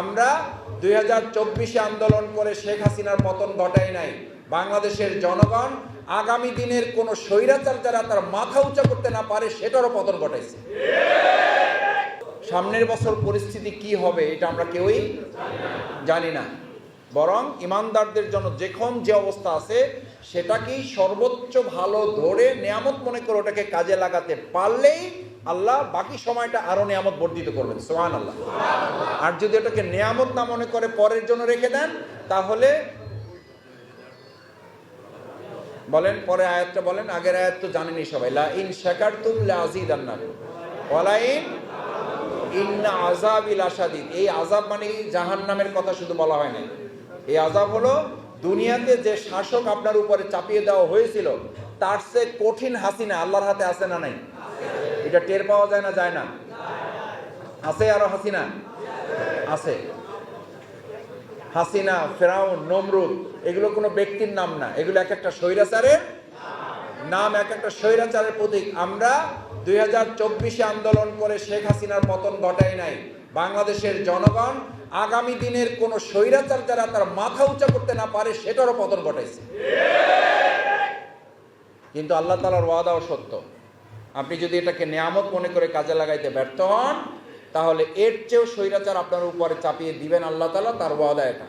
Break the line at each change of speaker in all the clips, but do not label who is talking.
আমরা দুই হাজার চব্বিশে আন্দোলন করে শেখ হাসিনার পতন ঘটাই নাই। বাংলাদেশের জনগণ আগামী দিনের কোনো স্বৈরাচার যারা তার মাথা উঁচা করতে না পারে, সেটারও পতন ঘটাইছে। সামনের বছর পরিস্থিতি কি হবে এটা আমরা কেউই জানি না। বরং ইমানদারদের জন্য যেখন যে অবস্থা আছে, সেটাকেই সর্বোচ্চ ভালো ধরে, নিয়ামত মনে করে ওটাকে কাজে লাগাতে পারলেই আল্লাহ বাকি সময়টা আরও নিয়ামত বর্ধিত করবেন সোহান আল্লাহ আর যদি ওটাকে নিয়ামত না মনে করে পরের জন্য রেখে দেন, তাহলে বলেন, পরে আয়াতটা বলেন, আগের আয়াত তো জানেনি সবাই, লা ইন শাকারতুম লা আযীদান্নাকুম ওয়ালা ইন ইন্না ইল আশাদিদ। এই আযাব মানে জাহান্নামের কথা শুধু বলা হয় না এই আযাব হলো দুনিয়াতে যে শাসক আপনার উপরে চাপিয়ে দেওয়া হয়েছিল, তার সে কঠিন হাসিনা আল্লাহর হাতে আছে না নাই? এটা টের পাওয়া যায় না যায় না? আছে আরও হাসিনা? আছে। হাসিনা, ফেরাউন, নমরুদ, এগুলো কোনো ব্যক্তির নাম না। এগুলো এক একটা স্বৈরাচারের নাম, এক একটা স্বৈরাচারের প্রতীক। আমরা দুই আন্দোলন করে শেখ হাসিনার পতন ঘটাই নাই। বাংলাদেশের জনগণ আগামী দিনের কোন স্বৈরাচার যারা তার মাথা উঁচা করতে না পারে, সেটারও পতন ঘটাইছে। কিন্তু আল্লাহ তালার ওয়াদাও সত্য। আপনি যদি এটাকে নিয়ামত মনে করে কাজে লাগাইতে ব্যর্থ হন, তাহলে এর চেয়েও স্বৈরাচার আপনার উপরে চাপিয়ে দিবেন আল্লাহ তালা তার ওয়াদা এটা।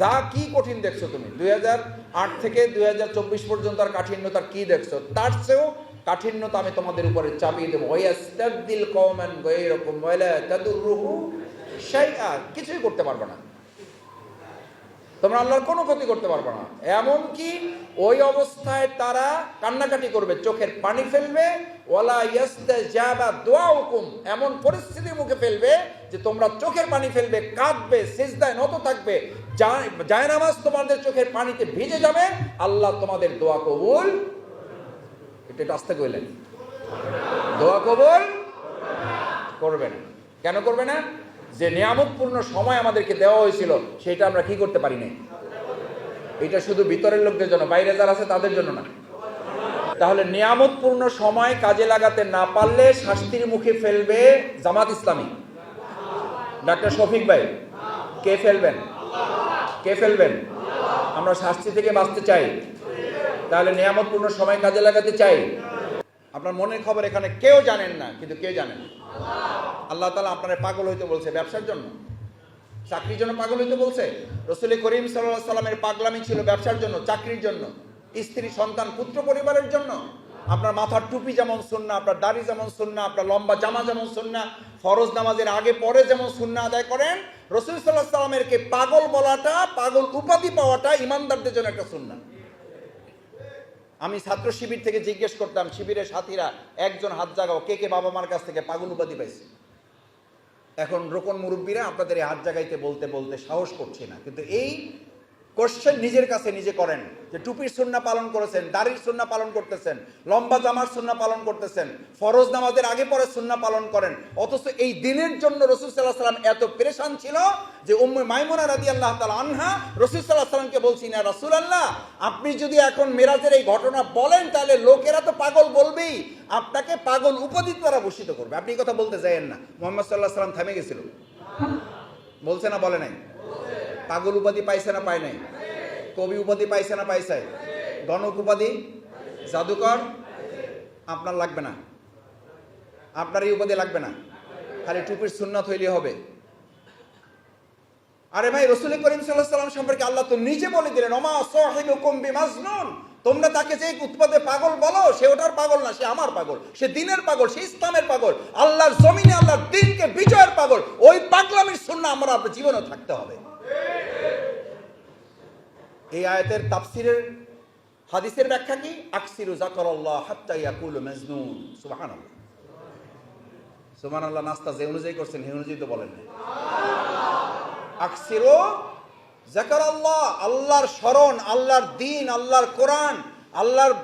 যা কি কঠিন দেখছ তুমি। দুই হাজার আট থেকে দুই হাজার চব্বিশ পর্যন্ত আর কাঠিন্যতার কি দেখছ? তার চেয়েও কাঠিন্যতা আমি তোমাদের উপরে চাপিয়ে দেবো। কিছুই করতে পারবে না। তোমরা আল্লাহর কোনো ক্ষতি করতে পারবে না। এমন কি ওই অবস্থায় তারা কান্নাকাটি করবে, চোখের পানি ফেলবে, ওয়ালা ইয়াস্তাজাবা দুআউকুম, এমন পরিস্থিতির মুখে ফেলবে যে তোমরা চোখের পানি ফেলবে, কাঁদবে, সিজদায় নত থাকবে জায়নামাজ তোমাদের চোখের পানিতে ভিজে যাবে, আল্লাহ তোমাদের দোয়া কবুল এটা একটু আস্তে কইলেন। দোয়া কবুল করবে না কেন করবে না? যে নিয়ামতপূর্ণ সময় আমাদেরকে দেওয়া হয়েছিল, সেটা আমরা কি করতে পারি নাই এটা শুধু ভিতরের লোকদের জন্য, বাইরে যারা আছে তাদের জন্য না। তাহলে নিয়ামতপূর্ণ সময় কাজে লাগাতে না পারলে শাস্তির মুখে ফেলবে জামাত ইসলামী। ডাক্তার শফিক ভাই, কে ফেলবেন? কে ফেলবেন? আমরা শাস্তি থেকে বাঁচতে চাই। তাহলে নিয়ামতপূর্ণ সময় কাজে লাগাতে চাই। আপনার মনের খবর এখানে কেউ জানেন না, কিন্তু কে জানেন? আল্লাহ তালা আপনার পাগল হইতে বলছে, ব্যবসার জন্য। চাকরির জন্য পাগল হইতে বলছে? রসুল করিম সাল্লাহ সাল্লামের পাগলামি ছিল ব্যবসার জন্য, চাকরির জন্য, স্ত্রী, সন্তান, পুত্র, পরিবারের জন্য। আপনার মাথার টুপি যেমন সুন্না, আপনার দাড়ি যেমন সুন্না, আপনার লম্বা জামা যেমন সুন্না, ফরজ নামাজের আগে পরে যেমন সুন্না আদায় করেন, রসুল সাল্লাহ সাল্লামেরকে পাগল বলাটা, পাগল উপাধি পাওয়াটা ইমানদারদের জন্য একটা সুন্না। আমি ছাত্র শিবির থেকে জিজ্ঞেস করতাম, শিবিরের সাথীরা একজন হাত জাগাও, কে কে বাবা মার কাছ থেকে পাগল উপাধি পাইছে? এখন রোকন মুরব্বীরা আপনাদের এই হাত জাগাইতে বলতে বলতে সাহস করছে না। কিন্তু এই কোশ্চেন নিজের কাছে নিজে করেন। যে টুপির সুন্না পালন করেছেন, দাড়ির সুন্না পালন করতেছেন, লম্বা জামার সুন্না পালন করতেছেন, ফরজ নামাজের আগে পরে সুন্না পালন করেন। অথচ এই দিনের জন্য রসুল সাল্লাহ সাল্লাম এত পেরেশান ছিল যে উম্মে মাইমুনা রাদি আল্লাহ তালা আনহা রসুল সাল্লাহ সাল্লামকে বলছি না রসুল আল্লাহ আপনি যদি এখন মেরাজের এই ঘটনা বলেন, তাহলে লোকেরা তো পাগল বলবেই। আপনাকে পাগল উপাধি দ্বারা ভূষিত করবে। আপনি কথা বলতে চাইেন না। মোহাম্মদ সাল্লাহ সাল্লাম থেমে গেছিল। বলছে না, বলে নাই। পাগল উপাধি পাইছে না পায় নাই? কবি উপাধি পাইছে না পাইছে? গণক উপাধি? জাদুকর? আপনার লাগবে না। আপনার এই উপাধি লাগবে না। খালি টুপির সুন্নত হইলে হবে। আরে ভাই, রসুল করিম সাল্লাহ সাল্লাম সম্পর্কে আল্লাহ তো নিজে বলে দিলেন, ওমা সাহিবুকুম বিমাজনুন। তোমরা তাকে যে উৎপাদে পাগল বলো, সে ওটার পাগল না, সে আমার পাগল। সে দিনের পাগল, সে ইসলামের পাগল। আল্লাহর জমিনে আল্লাহর দিনকে বিজয়ের পাগল। ওই পাগলামির সুন্না আমরা জীবনে থাকতে হবে। এই আয়াতের তাফসিরের, হাদিসের ব্যাখ্যা কি? আকসিরু জাকারাল্লাহ হাত্তা ইয়াকুলু মাজনুন। সুবহানাল্লাহ। সুবহানাল্লাহ, নাস্তা যে অনুযায়ী করছেন, সেই অনুযায়ী তো বলেন না আকসিরু জাকারাল্লাহ আল্লাহর স্মরণ, আল্লাহর দিন, আল্লাহর কোরআন, আল্লাহর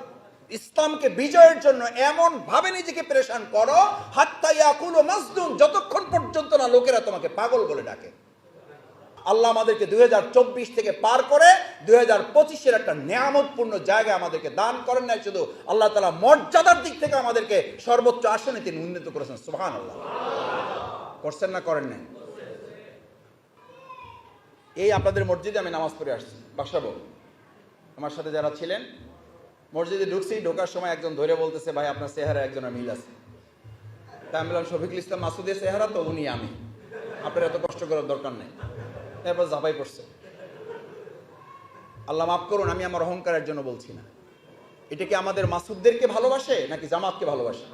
ইসলামকে বিজয়ের জন্য এমন ভাবে নিজেকে প্রেশান করো, হাত্তা ইয়াকুলু মাজনুন, যতক্ষণ পর্যন্ত না লোকেরা তোমাকে পাগল বলে ডাকে। আল্লাহ আমাদেরকে দুই হাজার চব্বিশ থেকে পার করে দুই হাজার পঁচিশের একটা নিয়ামতপূর্ণ জায়গায় আমাদেরকে দান করেন নাই, শুধু আল্লাহ তালা মর্যাদার দিক থেকে আমাদেরকে সর্বোচ্চ আসনে তিনি উন্নীত করেছেন সোহান আল্লাহ করছেন না করেন নাই? এই আপনাদের মসজিদে আমি নামাজ পড়ে আসছি, বাসাবো। আমার সাথে যারা ছিলেন, মসজিদে ঢুকছি, ঢোকার সময় একজন ধরে বলতেছে, ভাই, আপনার চেহারা একজনের মিল আছে। তাই আমি বললাম, শফিকুল ইসলাম মাসুদের চেহারা তো উনি, আমি। আপনার এত কষ্ট করার দরকার নেই। এরপর ঝাঁপাই পড়ছে। আল্লাহ মাফ করুন, আমি আমার অহংকারের জন্য বলছি না। এটা কি আমাদের মাসুদদেরকে ভালোবাসে, নাকি জামাতকে ভালোবাসে?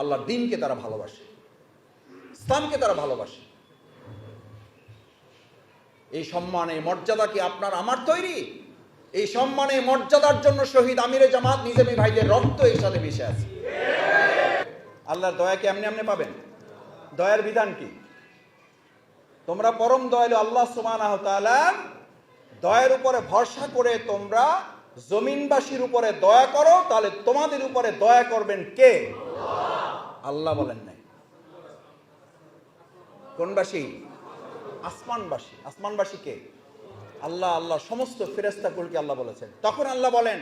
আল্লাহ দিনকে তারা ভালোবাসে ইসলামকে তারা ভালোবাসে। এই সম্মান, এই মর্যাদা কি আপনার, আমার তৈরি? এই সম্মানে মর্যাদার জন্য শহীদ আমিরে জামাত নিজামী ভাইদের রক্ত এর সাথে মিশে আছে। আল্লাহর দয়া কি এমনি এমনি পাবেন? দয়ার বিধান কি? তোমরা পরম দয়ালু আল্লাহ সুবহানাহু তাআলা দয়ের উপরে ভরসা করে তোমরা জমিনবাসীর উপরে দয়া করো, তাহলে তোমাদের উপরে দয়া করবেন কে? আল্লাহ বলেন নাই। কোনবাসী? আসমানবাসী। আসমানবাসী কে? আল্লাহ আল্লাহ, সমস্ত ফেরেস্তাগুলোকে আল্লাহ বলেছেন। তখন আল্লাহ বলেন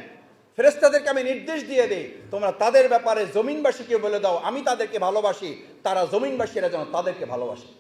ফেরেস্তাদেরকে আমি নির্দেশ দিয়ে দিই, তোমরা তাদের ব্যাপারে জমিনবাসীকে বলে দাও, আমি তাদেরকে ভালোবাসি, তারা জমিনবাসীরা যেন তাদেরকে ভালোবাসে।